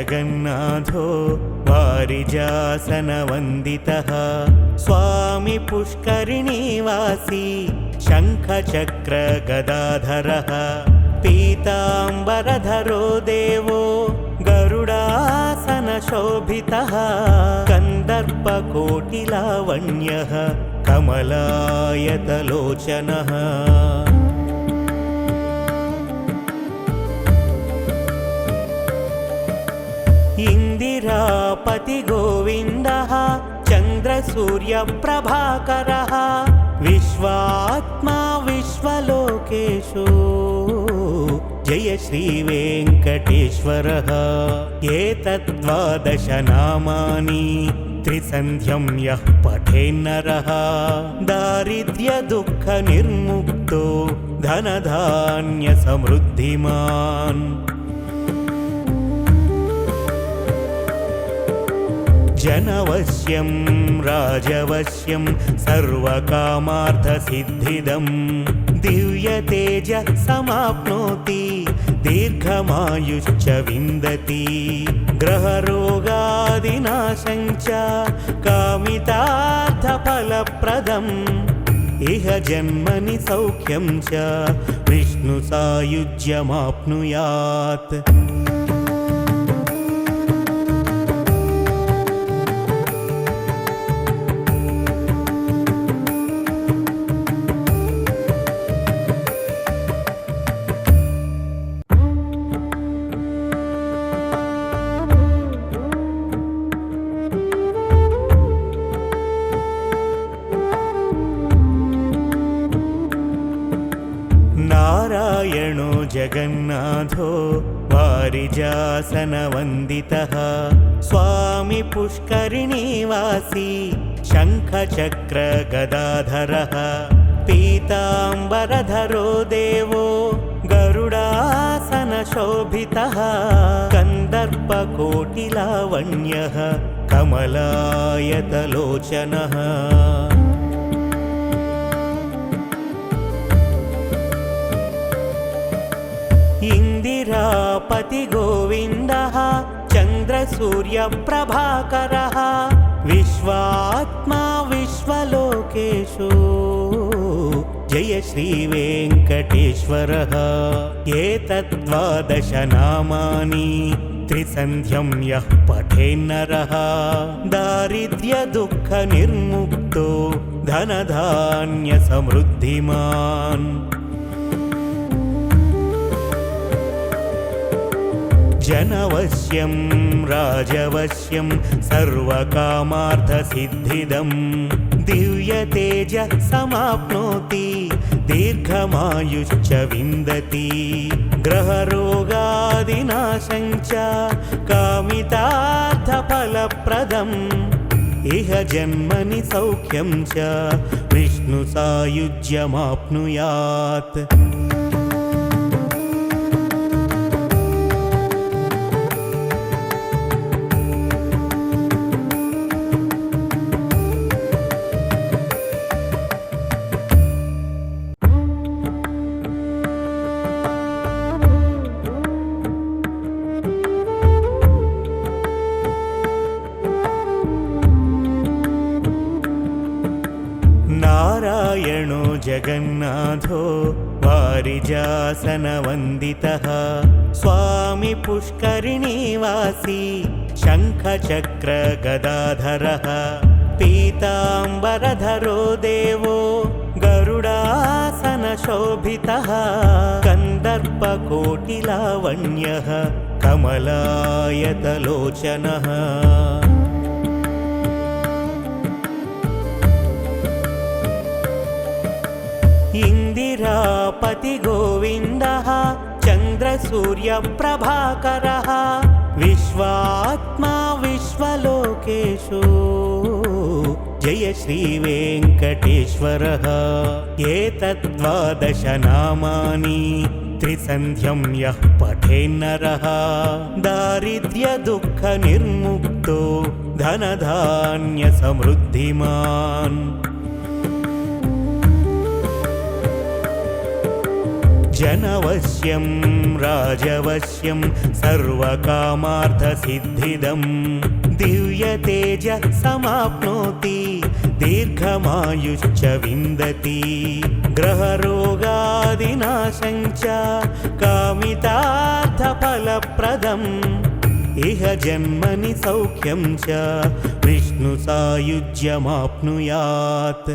नारायणो जगन्नाथो वारिजासनवन्दितः स्वामी पुष्करिणीवासी शङ्खचक्रगदाधरः पीताम्बरधरो देवो गरुडासनशोभितः कन्दर्पकोटिलावण्यः कमलायतलोचनः इन्दिरापति गोविन्दः चन्द्रसूर्यप्रभाकरः विश्वात्मा विश्वलोकेषु जय श्रीवेङ्कटेश्वरः एतद्वादश नामानि त्रिसन्ध्यं यः पठेन्नरः दारिद्र्यदुःखनिर्मुक्तो धनधान्यसमृद्धिमान् जनवश्यं राजवश्यं सर्वकामार्थसिद्धिदं दिव्यतेजः समाप्नोति दीर्घमायुश्च विन्दति ग्रहरोगादिनाशं च कामितार्थफलप्रदम् इह जन्मनि सौख्यं च विष्णुसायुज्यमाप्नुयात् नारायणो जगन्नाथो वारिजासनवन्दितः स्वामी पुष्करिणीवासी शङ्खचक्रगदाधरः पीताम्बरधरो देवो गरुडासनशोभितः कन्दर्पकोटिलावण्यः कमलायतलोचनः इन्दिरापति गोविन्दः चन्द्रसूर्यप्रभाकरः विश्वात्मा विश्वलोकेषु जय श्रीवेङ्कटेश्वरः एतद्वादश नामानि त्रिसन्ध्यं यः पठेन्नरः दारिद्र्यदुःखनिर्मुक्तो धनधान्यसमृद्धिमान् जनवश्यं राजवश्यं सर्वकामार्थसिद्धिदं दिव्यतेजः समाप्नोति दीर्घमायुश्च विन्दति ग्रहरोगादिनाशं च कामितार्थफलप्रदम् इह जन्मनि सौख्यं च विष्णुसायुज्यमाप्नुयात् नारायणो जगन्नाथो वारिजासनवन्दितः स्वामी पुष्करिणीवासी शङ्खचक्रगदाधरः पीताम्बरधरो देवो गरुडासनशोभितः कन्दर्पकोटिलावण्यः कमलायतलोचनः इन्दिरापति गोविन्दः चन्द्रसूर्यप्रभाकरः विश्वात्मा विश्वलोकेषु जय श्रीवेङ्कटेश्वरः एतद्वादश नामानि त्रिसन्ध्यं यः पठेन्नरः दारिद्र्यदुःखनिर्मुक्तो धनधान्यसमृद्धिमान् जनवश्यं राजवश्यं सर्वकामार्थसिद्धिदम् दिव्यतेज समाप्नोति दीर्घमायुश्च विन्दति ग्रहरोगादिनाशं च कामितार्थफलप्रदम् इह जन्मनि सौख्यं च विष्णुसायुज्यमाप्नुयात्